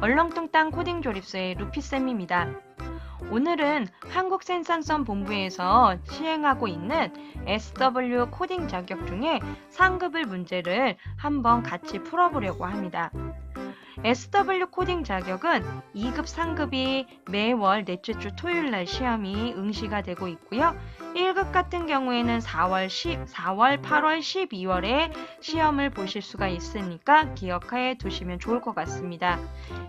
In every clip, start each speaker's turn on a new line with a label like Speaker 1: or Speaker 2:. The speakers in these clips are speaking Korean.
Speaker 1: 얼렁뚱땅 코딩 조립소의 루피쌤입니다. 오늘은 한국생산성 본부에서 시행하고 있는 SW 코딩 자격 중에 상급을 문제를 한번 같이 풀어보려고 합니다. SW 코딩 자격은 2급 상급이 매월 넷째 주 토요일 날 시험이 응시가 되고 있고요. 1급 같은 경우에는 4월 10, 4월, 8월, 12월에 시험을 보실 수가 있으니까 기억해 두시면 좋을 것 같습니다.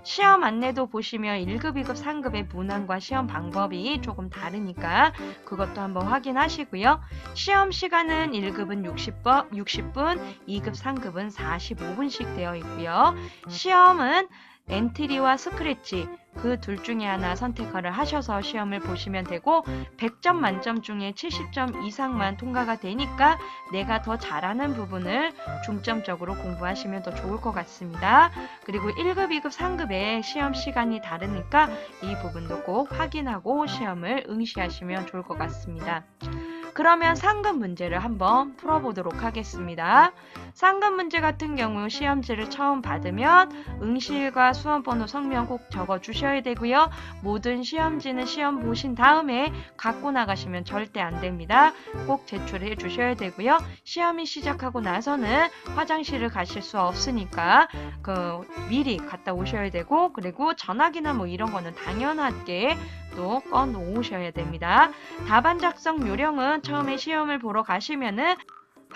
Speaker 1: 시험 안내도 보시면 1급, 2급, 3급의 문항과 시험 방법이 조금 다르니까 그것도 한번 확인하시고요. 시험 시간은 1급은 60분, 60분, 2급, 3급은 45분씩 되어 있고요. 시험은 엔트리와 스크래치 그 둘 중에 하나 선택을 하셔서 시험을 보시면 되고 100점 만점 중에 70점 이상만 통과가 되니까 내가 더 잘하는 부분을 중점적으로 공부하시면 더 좋을 것 같습니다. 그리고 1급, 2급, 3급의 시험 시간이 다르니까 이 부분도 꼭 확인하고 시험을 응시하시면 좋을 것 같습니다. 그러면 상급 문제를 한번 풀어보도록 하겠습니다. 상급 문제 같은 경우 시험지를 처음 받으면 응시일과 수험번호 성명 꼭 적어 주셔야 되고요. 모든 시험지는 시험 보신 다음에 갖고 나가시면 절대 안 됩니다. 꼭 제출해 주셔야 되고요. 시험이 시작하고 나서는 화장실을 가실 수 없으니까 그 미리 갔다 오셔야 되고 그리고 전화기나 뭐 이런 거는 당연하게 또 꺼놓으셔야 됩니다. 답안 작성 요령은 처음에 시험을 보러 가시면은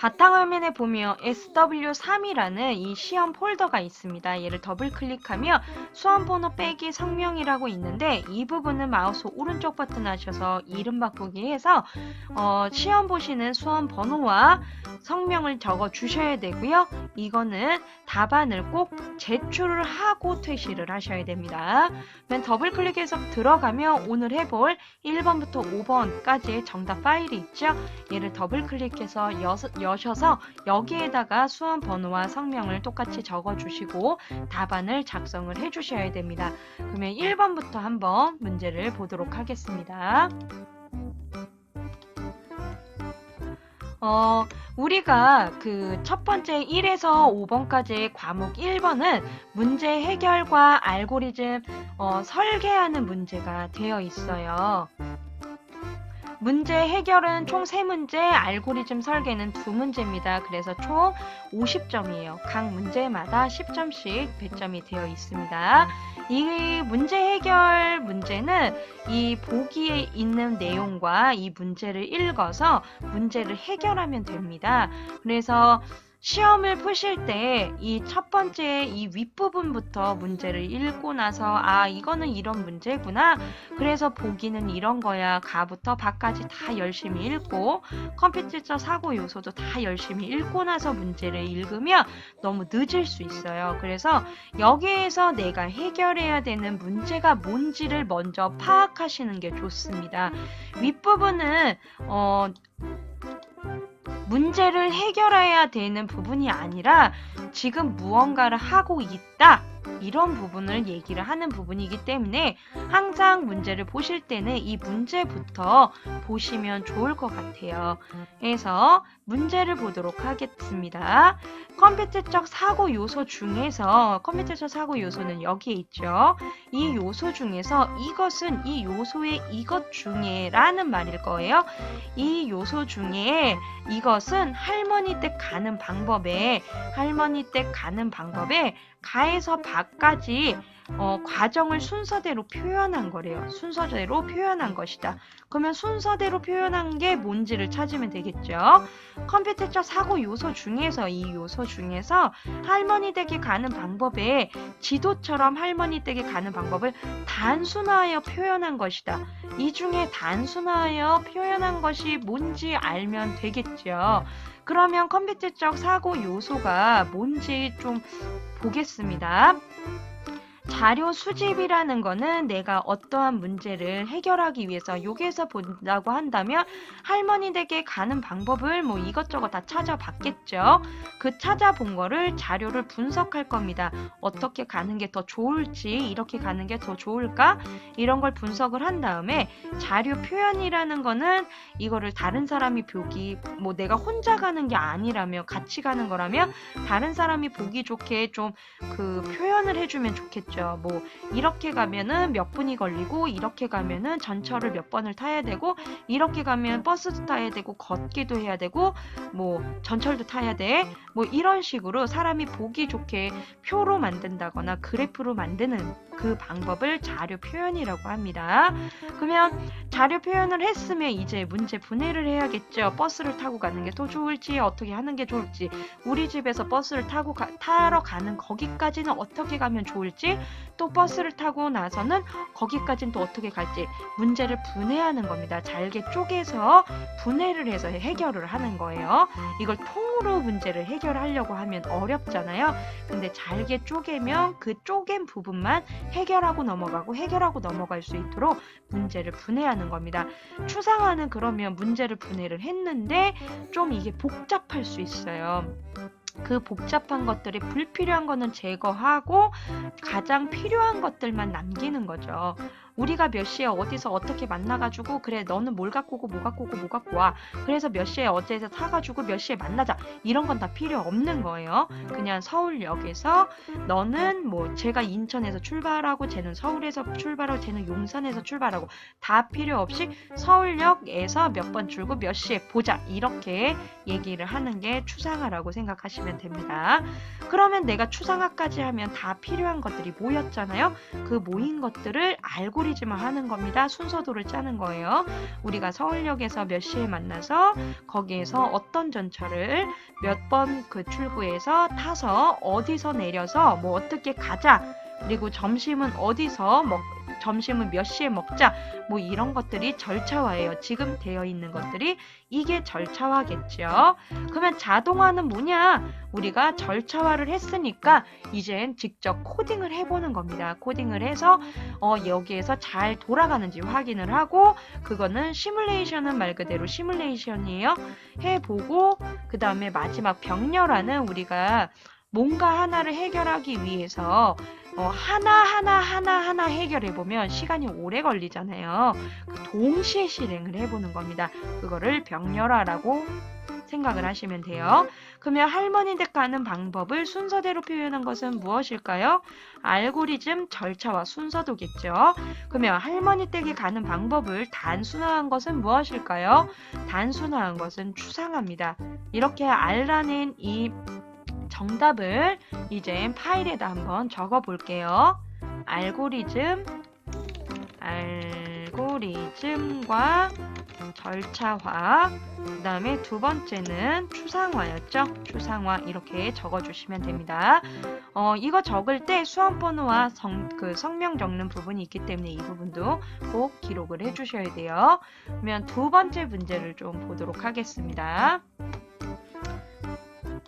Speaker 1: 바탕화면에 보면 SW3이라는 이 시험 폴더가 있습니다. 얘를 더블 클릭하면 수험 번호 빼기 성명이라고 있는데 이 부분은 마우스 오른쪽 버튼 하셔서 이름 바꾸기 해서 어, 시험 보시는 수험 번호와 성명을 적어 주셔야 되고요. 이거는 답안을 꼭 제출을 하고 퇴실을 하셔야 됩니다. 맨 더블 클릭해서 들어가면 오늘 해볼 1번부터 5번까지의 정답 파일이 있죠. 얘를 더블 클릭해서 여, 여셔서 여기에다가 수험 번호와 성명을 똑같이 적어 주시고 답안을 작성을 해 주셔야 됩니다. 그러면 1번부터 한번 문제를 보도록 하겠습니다. 어, 우리가 그 첫 번째 1에서 5번까지의 과목 1번은 문제 해결과 알고리즘 어, 설계하는 문제가 되어 있어요. 문제 해결은 총 3문제, 알고리즘 설계는 2문제입니다. 그래서 총 50점이에요. 각 문제마다 10점씩 배점이 되어 있습니다. 이 문제 해결 문제는 이 보기에 있는 내용과 이 문제를 읽어서 문제를 해결하면 됩니다. 그래서 시험을 푸실 때 이 첫 번째 이 윗부분부터 문제를 읽고 나서 아 이거는 이런 문제구나. 그래서 보기는 이런 거야. 가부터 바까지 다 열심히 읽고 컴퓨터적 사고 요소도 다 열심히 읽고 나서 문제를 읽으면 너무 늦을 수 있어요. 그래서 여기에서 내가 해결해야 되는 문제가 뭔지를 먼저 파악하시는 게 좋습니다. 윗부분은 어 문제를 해결해야 되는 부분이 아니라 지금 무언가를 하고 있다. 이런 부분을 얘기를 하는 부분이기 때문에 항상 문제를 보실 때는 이 문제부터 보시면 좋을 것 같아요. 그래서 문제를 보도록 하겠습니다. 컴퓨터적 사고 요소 중에서 컴퓨터적 사고 요소는 여기에 있죠. 이 요소 중에서 이것은 이 요소의 이것 중에 라는 말일 거예요. 이 요소 중에 이것은 할머니 댁 가는 방법에 할머니 댁 가는 방법에 가에서 바 까지 어, 과정을 순서대로 표현한 거래요. 순서대로 표현한 것이다. 그러면 순서대로 표현한 게 뭔지를 찾으면 되겠죠. 컴퓨터적 사고 요소 중에서 이 요소 중에서 할머니 댁에 가는 방법에 지도처럼 할머니 댁에 가는 방법을 단순화하여 표현한 것이다. 이 중에 단순화하여 표현한 것이 뭔지 알면 되겠죠. 그러면 컴퓨터 적 사고 요소가 뭔지 좀 보겠습니다. 자료 수집이라는 거는 내가 어떠한 문제를 해결하기 위해서 여기에서 본다고 한다면 할머니 댁에 가는 방법을 뭐 이것저것 다 찾아봤겠죠. 그 찾아본 거를 자료를 분석할 겁니다. 어떻게 가는 게 더 좋을지, 이렇게 가는 게 더 좋을까? 이런 걸 분석을 한 다음에 자료 표현이라는 거는 이거를 다른 사람이 보기, 뭐 내가 혼자 가는 게 아니라면 같이 가는 거라면 다른 사람이 보기 좋게 좀 그 표현을 해주면 좋겠죠. 거예요. 뭐 이렇게 가면은 몇 분이 걸리고 이렇게 가면은 전철을 몇 번을 타야 되고 이렇게 가면 버스도 타야 되고 걷기도 해야 되고 뭐 전철도 타야 돼. 뭐 이런 식으로 사람이 보기 좋게 표로 만든다거나 그래프로 만드는 그 방법을 자료 표현이라고 합니다. 그러면 자료 표현을 했으면 이제 문제 분해를 해야겠죠. 버스를 타고 가는 게 더 좋을지 어떻게 하는 게 좋을지 우리 집에서 버스를 타고 가- 타러 가는 거기까지는 어떻게 가면 좋을지 또 버스를 타고 나서는 거기까지는 또 어떻게 갈지 문제를 분해하는 겁니다. 잘게 쪼개서 분해를 해서 해결을 하는 거예요. 이걸 통으로 문제를 해결하려고 하면 어렵잖아요. 근데 잘게 쪼개면 그 쪼갠 부분만 해결하고 넘어가고 해결하고 넘어갈 수 있도록 문제를 분해하는 겁니다. 추상화는 그러면 문제를 분해를 했는데 좀 이게 복잡할 수 있어요. 그 복잡한 것들이 불필요한 거는 제거하고 가장 필요한 것들만 남기는 거죠. 우리가 몇 시에 어디서 어떻게 만나가지고 그래 너는 뭘 갖고 오고 뭐 갖고 오고 뭐 갖고 와. 그래서 몇 시에 어디에서 타가지고 몇 시에 만나자. 이런 건 다 필요 없는 거예요. 그냥 서울역에서 너는 뭐 제가 인천에서 출발하고 쟤는 서울에서 출발하고 쟤는 용산에서 출발하고 다 필요 없이 서울역에서 몇번 출고 몇 시에 보자. 이렇게 얘기를 하는 게 추상화라고 생각하시면 됩니다. 그러면 내가 추상화까지 하면 다 필요한 것들이 모였잖아요. 그 모인 것들을 알고 리즘화 하는 겁니다. 순서도를 짜는 거예요. 우리가 서울역에서 몇 시에 만나서 거기에서 어떤 전철을 몇 번 그 출구에서 타서 어디서 내려서 뭐 어떻게 가자. 그리고 점심은 어디서 먹 점심은 몇 시에 먹자. 뭐 이런 것들이 절차화예요. 지금 되어 있는 것들이 이게 절차화겠죠. 그러면 자동화는 뭐냐? 우리가 절차화를 했으니까 이젠 직접 코딩을 해보는 겁니다. 코딩을 해서 어, 여기에서 잘 돌아가는지 확인을 하고 그거는 시뮬레이션은 말 그대로 시뮬레이션이에요. 해보고 그 다음에 마지막 병렬화는 우리가 뭔가 하나를 해결하기 위해서 어, 하나하나 하나하나 해결해 보면 시간이 오래 걸리잖아요. 그 동시에 실행을 해보는 겁니다. 그거를 병렬화라고 생각을 하시면 돼요. 그러면 할머니 댁 가는 방법을 순서대로 표현한 것은 무엇일까요? 알고리즘 절차와 순서도겠죠. 그러면 할머니 댁에 가는 방법을 단순화한 것은 무엇일까요? 단순화한 것은 추상화입니다. 이렇게 알라는 이 정답을 이제 파일에다 한번 적어 볼게요. 알고리즘, 알고리즘과 절차화, 그 다음에 두 번째는 추상화였죠. 추상화 이렇게 적어주시면 됩니다. 어, 이거 적을 때 수험번호와 성, 그 성명 적는 부분이 있기 때문에 이 부분도 꼭 기록을 해주셔야 돼요. 그러면 두 번째 문제를 좀 보도록 하겠습니다.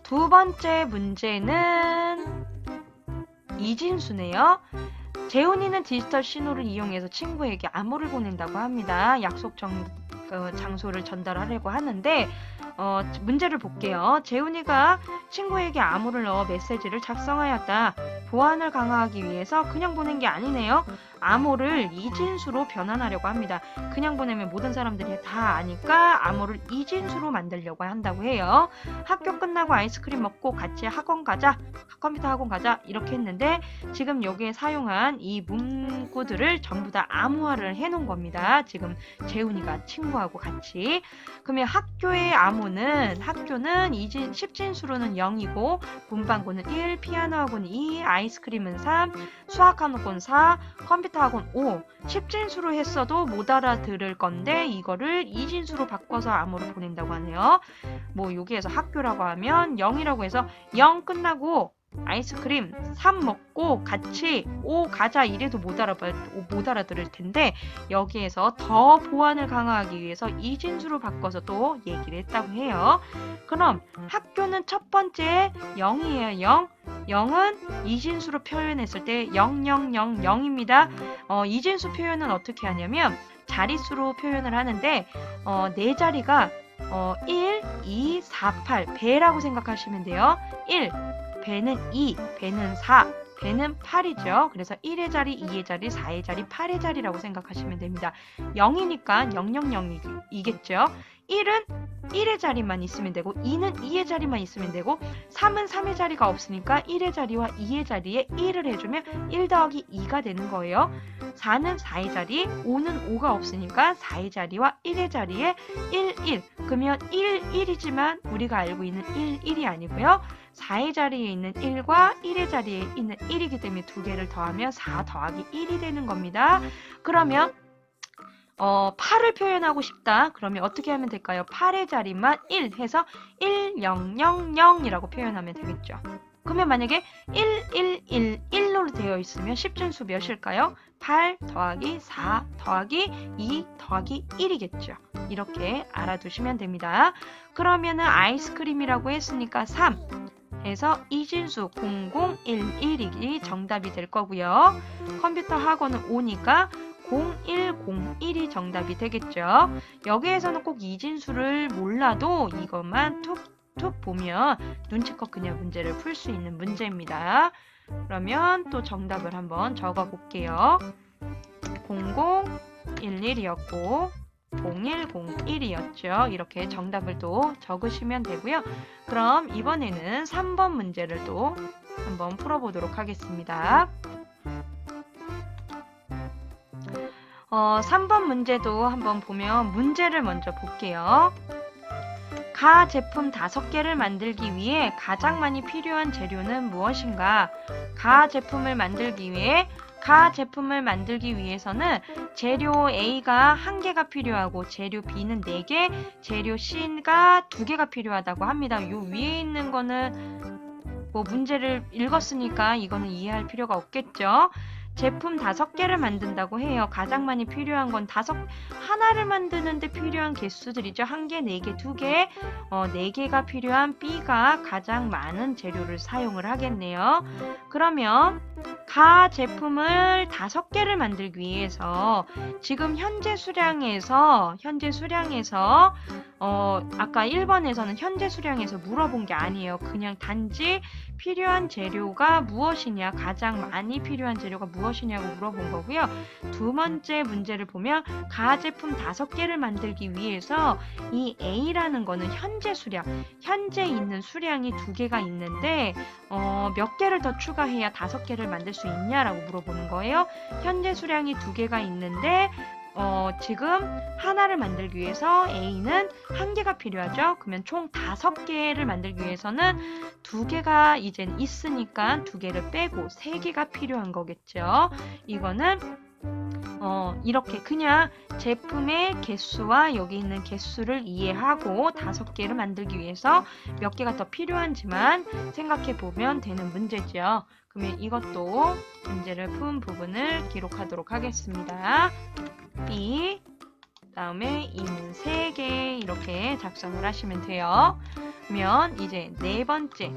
Speaker 1: 두 번째 문제는 이진수네요. 재훈이는 디지털 신호를 이용해서 친구에게 암호를 보낸다고 합니다. 약속 정, 그 장소를 전달하려고 하는데 어, 문제를 볼게요. 재훈이가 친구에게 암호를 넣어 메시지를 작성하였다. 보안을 강화하기 위해서 그냥 보낸 게 아니네요. 암호를 이진수로 변환하려고 합니다. 그냥 보내면 모든 사람들이 다 아니까 암호를 이진수로 만들려고 한다고 해요. 학교 끝나고 아이스크림 먹고 같이 학원 가자. 컴퓨터 학원 가자. 이렇게 했는데 지금 여기에 사용한 이 문구들을 전부 다 암호화를 해 놓은 겁니다. 지금 재훈이가 친구하고 같이. 그러면 학교의 암호 는 학교는 이진, 10진수로는 0이고 문방구는 1, 피아노 학원은 2, 아이스크림은 3, 수학 학원 4, 컴퓨터 학원 5. 10진수로 했어도 못 알아들을 건데 이거를 2진수로 바꿔서 암호를 보낸다고 하네요. 뭐 여기에서 학교라고 하면 0이라고 해서 0 끝나고 아이스크림 3 먹고 같이 5 가자 이래도 못 알아 못 알아들을 텐데 여기에서 더 보안을 강화하기 위해서 이진수로 바꿔서 또 얘기를 했다고 해요. 그럼 학교는 첫 번째 0이에요. 0. 0은 이진수로 표현했을 때 0000입니다. 어, 이진수 표현은 어떻게 하냐면 자릿수로 표현을 하는데 어, 네 자리가 어, 1, 2, 4, 8 배라고 생각하시면 돼요. 1 배는 2, 배는 4, 배는 8이죠. 그래서 1의 자리, 2의 자리, 4의 자리, 8의 자리라고 생각하시면 됩니다. 0이니까 000이겠죠. 1은 1의 자리만 있으면 되고 2는 2의 자리만 있으면 되고 3은 3의 자리가 없으니까 1의 자리와 2의 자리에 1을 해주면 1 더하기 2가 되는 거예요. 4는 4의 자리, 5는 5가 없으니까 4의 자리와 1의 자리에 1, 1. 그러면 1, 1이지만 우리가 알고 있는 1, 1이 아니고요. 4의 자리에 있는 1과 1의 자리에 있는 1이기 때문에 두 개를 더하면 4 더하기 1이 되는 겁니다. 그러면 어, 8을 표현하고 싶다. 그러면 어떻게 하면 될까요? 8의 자리만 1 해서 1, 0, 0, 0이라고 표현하면 되겠죠. 그러면 만약에 1, 1, 1, 1로 되어 있으면 10진수 몇일까요? 8 더하기 4 더하기 2 더하기 1이겠죠. 이렇게 알아두시면 됩니다. 그러면은 아이스크림이라고 했으니까 3 해서 이진수 0011이 정답이 될 거고요. 컴퓨터 학원은 5니까 0101이 정답이 되겠죠. 여기에서는 꼭 이진수를 몰라도 이것만 툭툭 보면 눈치껏 그냥 문제를 풀 수 있는 문제입니다. 그러면 또 정답을 한번 적어 볼게요. 0011이었고 0101이었죠. 이렇게 정답을 또 적으시면 되고요. 그럼 이번에는 3번 문제를 또 한번 풀어보도록 하겠습니다. 어, 3번 문제도 한번 보면 문제를 먼저 볼게요. 가 제품 5개를 만들기 위해 가장 많이 필요한 재료는 무엇인가? 가 제품을 만들기 위해 가 제품을 만들기 위해서는 재료 A가 1개가 필요하고 재료 B는 4개, 재료 C가 2개가 필요하다고 합니다. 요 위에 있는 거는 뭐 문제를 읽었으니까 이거는 이해할 필요가 없겠죠. 제품 다섯 개를 만든다고 해요. 가장 많이 필요한 건 다섯 하나를 만드는데 필요한 개수들이죠. 한 개, 네 개, 두 개, 어, 네 개가 필요한 B가 가장 많은 재료를 사용을 하겠네요. 그러면 가 제품을 다섯 개를 만들기 위해서 지금 현재 수량에서 현재 수량에서 어, 아까 1번에서는 현재 수량에서 물어본 게 아니에요. 그냥 단지 필요한 재료가 무엇이냐, 가장 많이 필요한 재료가 무엇이냐 고 물어본 거고요. 두 번째 문제를 보면 가 제품 다섯 개를 만들기 위해서 이 A라는 거는 현재 수량, 현재 있는 수량이 두 개가 있는데 어, 몇 개를 더 추가해야 다섯 개를 만들 수 있냐라고 물어보는 거예요. 현재 수량이 두 개가 있는데 어, 지금 하나를 만들기 위해서 A는 한 개가 필요하죠. 그러면 총 다섯 개를 만들기 위해서는 두 개가 이젠 있으니까 두 개를 빼고 세 개가 필요한 거겠죠. 이거는 어, 이렇게 그냥 제품의 개수와 여기 있는 개수를 이해하고 다섯 개를 만들기 위해서 몇 개가 더 필요한지만 생각해 보면 되는 문제죠. 그러면 이것도 문제를 푼 부분을 기록하도록 하겠습니다. B 다음에 이는 3개 이렇게 작성을 하시면 돼요. 그러면 이제 네 번째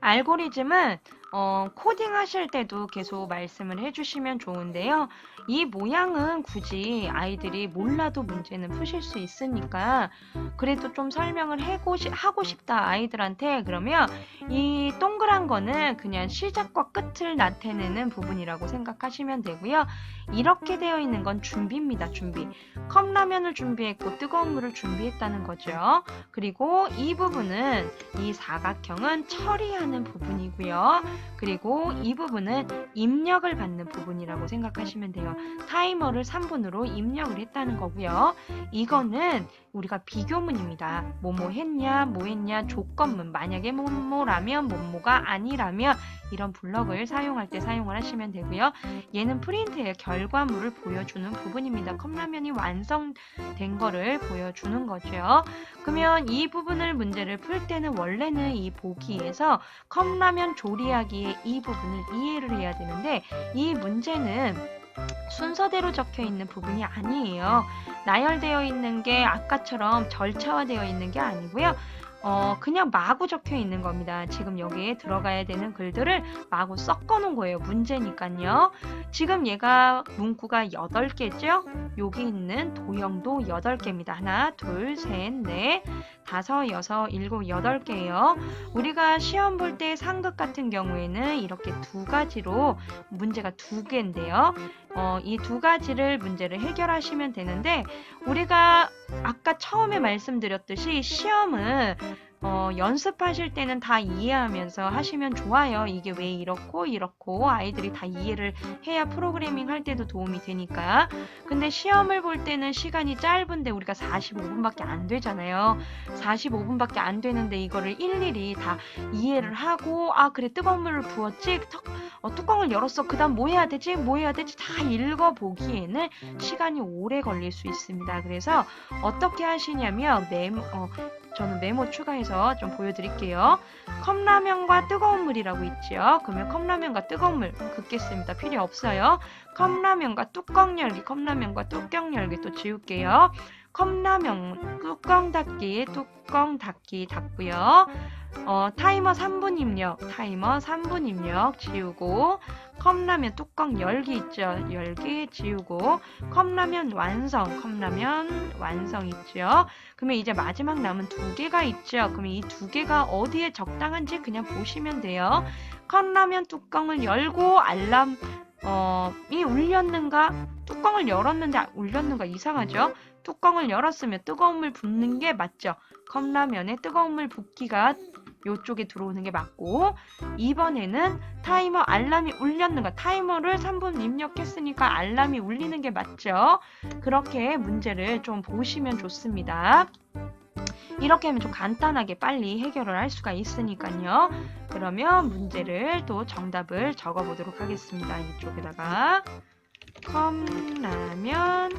Speaker 1: 알고리즘은 어, 코딩 하실 때도 계속 말씀을 해주시면 좋은데요. 이 모양은 굳이 아이들이 몰라도 문제는 푸실 수 있으니까 그래도 좀 설명을 하고, 싶다 아이들한테 그러면 이 동그란 거는 그냥 시작과 끝을 나타내는 부분이라고 생각하시면 되고요. 이렇게 되어 있는 건 준비입니다. 준비. 컵라면을 준비했고 뜨거운 물을 준비했다는 거죠. 그리고 이 부분은 이 사각형은 처리하는 부분이고요. 그리고 이 부분은 입력을 받는 부분이라고 생각하시면 돼요. 타이머를 3분으로 입력을 했다는 거고요. 이거는 우리가 비교문입니다. 뭐뭐 했냐, 뭐 했냐, 조건문. 만약에 뭐뭐라면 뭐뭐가 아니라면 이런 블럭을 사용할 때 사용을 하시면 되고요. 얘는 프린트의 결과물을 보여주는 부분입니다. 컵라면이 완성된 거를 보여주는 거죠. 그러면 이 부분을 문제를 풀 때는 원래는 이 보기에서 컵라면 조리하기에 이 부분을 이해를 해야 되는데 이 문제는 순서대로 적혀 있는 부분이 아니에요. 나열되어 있는 게 아까처럼 절차화되어 있는 게 아니고요. 어, 그냥 마구 적혀 있는 겁니다. 지금 여기에 들어가야 되는 글들을 마구 섞어 놓은 거예요. 문제니까요. 지금 얘가 문구가 8개죠? 여기 있는 도형도 8개입니다. 하나, 둘, 셋, 넷, 다섯, 여섯, 일곱, 여덟 개예요. 우리가 시험 볼 때 상극 같은 경우에는 이렇게 두 가지로 문제가 두 개인데요. 어, 이 두 가지를 문제를 해결하시면 되는데 우리가 아까 처음에 말씀드렸듯이 시험은 어, 연습하실 때는 다 이해하면서 하시면 좋아요. 이게 왜 이렇고 이렇고 아이들이 다 이해를 해야 프로그래밍 할 때도 도움이 되니까. 근데 시험을 볼 때는 시간이 짧은데 우리가 45분밖에 안 되잖아요. 45분밖에 안 되는데 이거를 일일이 다 이해를 하고 아 그래 뜨거운 물을 부었지 턱, 어, 뚜껑을 열었어 그다음 뭐 해야 되지 뭐 해야 되지 다 읽어보기에는 시간이 오래 걸릴 수 있습니다. 그래서 어떻게 하시냐면 메모 어, 저는 메모 추가해서 좀 보여드릴게요. 컵라면과 뜨거운 물이라고 있죠. 그러면 컵라면과 뜨거운 물 긋겠습니다. 필요 없어요. 컵라면과 뚜껑 열기, 컵라면과 뚜껑 열기 또 지울게요. 컵라면 뚜껑 닫기, 뚜껑 닫기 닫고요. 어, 타이머 3분 입력, 타이머 3분 입력 지우고 컵라면 뚜껑 열기 있죠. 열기 지우고 컵라면 완성, 컵라면 완성 있죠. 그러면 이제 마지막 남은 두 개가 있죠. 그러면 이 두 개가 어디에 적당한지 그냥 보시면 돼요. 컵라면 뚜껑을 열고 알람 어, 이 울렸는가? 뚜껑을 열었는데 울렸는가 이상하죠? 뚜껑을 열었으면 뜨거운 물 붓는 게 맞죠? 컵라면에 뜨거운 물 붓기가 요쪽에 들어오는 게 맞고 이번에는 타이머 알람이 울렸는가 타이머를 3분 입력했으니까 알람이 울리는 게 맞죠? 그렇게 문제를 좀 보시면 좋습니다. 이렇게 하면 좀 간단하게 빨리 해결을 할 수가 있으니까요. 그러면 문제를 또 정답을 적어 보도록 하겠습니다. 이쪽에다가 컵라면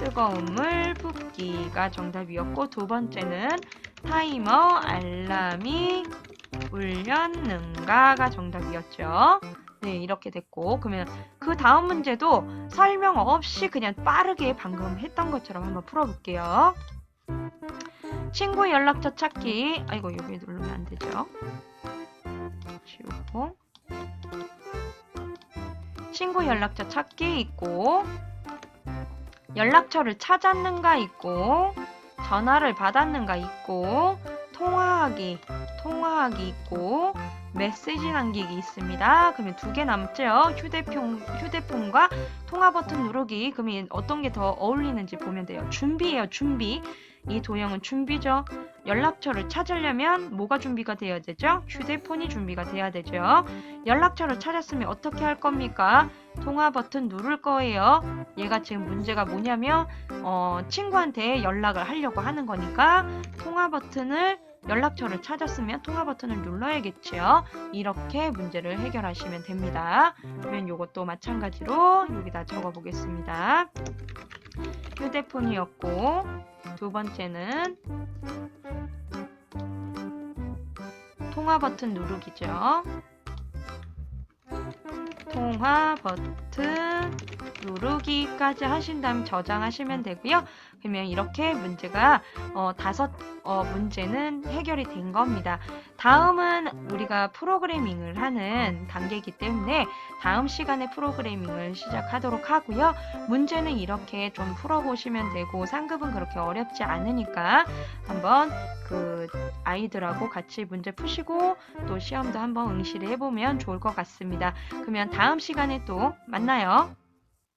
Speaker 1: 뜨거운 물 붓기가 정답이었고 두 번째는 타이머 알람이 울렸는가가 정답이었죠. 네, 이렇게 됐고 그러면 그 다음 문제도 설명 없이 그냥 빠르게 방금 했던 것처럼 한번 풀어볼게요. 친구 연락처 찾기. 아이고 여기 누르면 안 되죠. 지우고 친구 연락처 찾기 있고 연락처를 찾았는가 있고 전화를 받았는가 있고 통화하기 통화하기 있고 메시지 남기기 있습니다. 그러면 두 개 남죠. 휴대폰 휴대폰과 통화 버튼 누르기. 그러면 어떤 게 더 어울리는지 보면 돼요. 준비예요. 준비. 이 도형은 준비죠. 연락처를 찾으려면 뭐가 준비가 돼야 되죠? 휴대폰이 준비가 돼야 되죠. 연락처를 찾았으면 어떻게 할 겁니까? 통화 버튼 누를 거예요. 얘가 지금 문제가 뭐냐면 어, 친구한테 연락을 하려고 하는 거니까 통화 버튼을 연락처를 찾았으면 통화 버튼을 눌러야겠죠. 이렇게 문제를 해결하시면 됩니다. 그러면 이것도 마찬가지로 여기다 적어 보겠습니다. 휴대폰이었고 두 번째는 통화 버튼 누르기죠. 통화 버튼 누르기까지 하신 다음 저장하시면 되고요. 그러면 이렇게 문제가 어, 다섯 어, 문제는 해결이 된 겁니다. 다음은 우리가 프로그래밍을 하는 단계이기 때문에 다음 시간에 프로그래밍을 시작하도록 하고요. 문제는 이렇게 좀 풀어보시면 되고 상급은 그렇게 어렵지 않으니까 한번 그 아이들하고 같이 문제 푸시고 또 시험도 한번 응시를 해보면 좋을 것 같습니다. 그러면 다음 시간에 또 만나요.